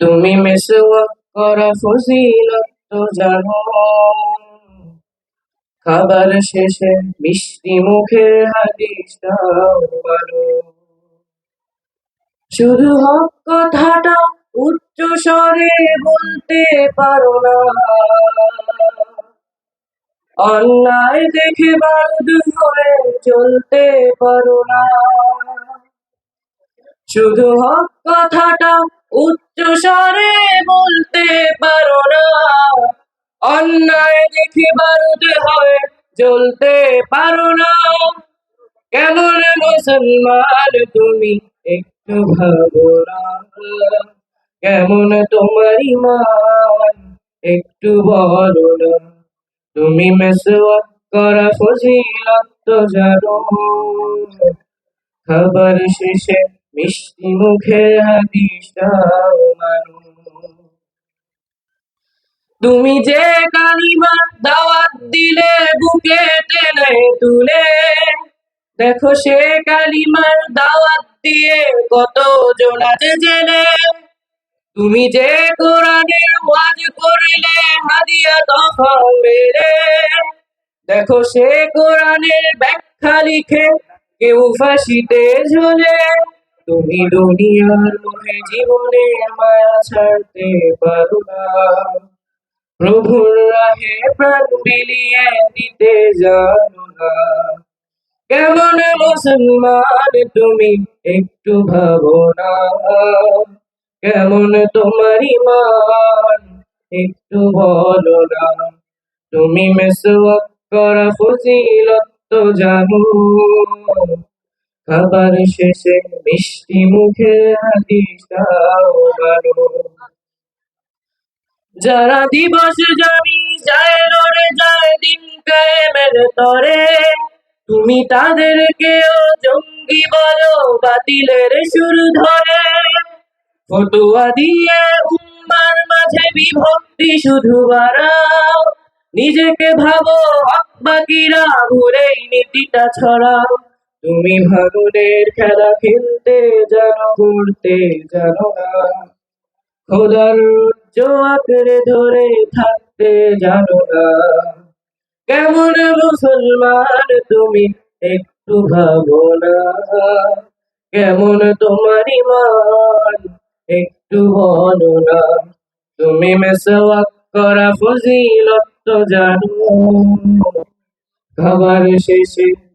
তুমি মেসওয়াক করা ফজিলত জানো। খাবার শেষে মিষ্টি মুখের হাদিসটাও বলো শুধু হক কথাটা উচ্চ স্বরে বলতে পারো না। অন্যায় দেখে বাধ্য হয়ে চলতে পারো না। শুধু হক কথাটা উচ্চ স্বরে বলতে পারো না। অন্যায় দেখে বাধ্য হয় চলতে পারো না। কেমন মুসলমান তুমি একটু ভাবো না। কেমন তোমার ইমান একটু বলো না। তুমি মেসওয়াক করা ফজিলত জানো। খাবার শেষে মিষ্টি মুখে মানো তুমি যে কালিমার দাওয়াত দিলে, বুকে টেনে তুলে, দেখো সে কালিমার দাওয়াত দিয়ে কত জন আছে জেনে তুমি যে কোরআনের ওয়াজ করলে, হাদিয়া তখন মেরে দেখো সে কোরআনের ব্যাখ্যা লিখে কেউ ফাঁসিতে ঝুলে। তুমি দুনিয়ার মোহে জীবনের মায়া ছাড়তে পারো না। প্রভুর রাহে প্রাণ বিলিয়ে দিতে জানো না। কেমন মুসলমান তুমি একটু ভাবো না। কেমন তোমার ইমান একটু বলো না। তুমি মেসওয়াক করা ফজিলত জানো। খাবার শেষে মিষ্টি মুখে বলো যারা দিবস জানি যায় লড়ে যায় দিন কায়েমের তরে। তুমি তাদেরকেও জঙ্গি বলো বাতিলের সুর ধরে। ফটুয়া দিয়ে উম্মার মাঝে বিভক্তি শুধু বাড়াও। নিজেকে ভাবো হক বাকিরা, ভুলেই নীতিটা ছড়াও। তুমি ভাগুনের খেলা খেলতে জানো করতে জানো না। খোদার জোয়াকরে ধরে থাকতে জানো না। কেমন মুসলমান তুমি একটু ভাবো না। কেমন তোমার ইমান একটু বলো না। তুমি মেসওয়াক করা ফজিলত জানো। খাবার শেষে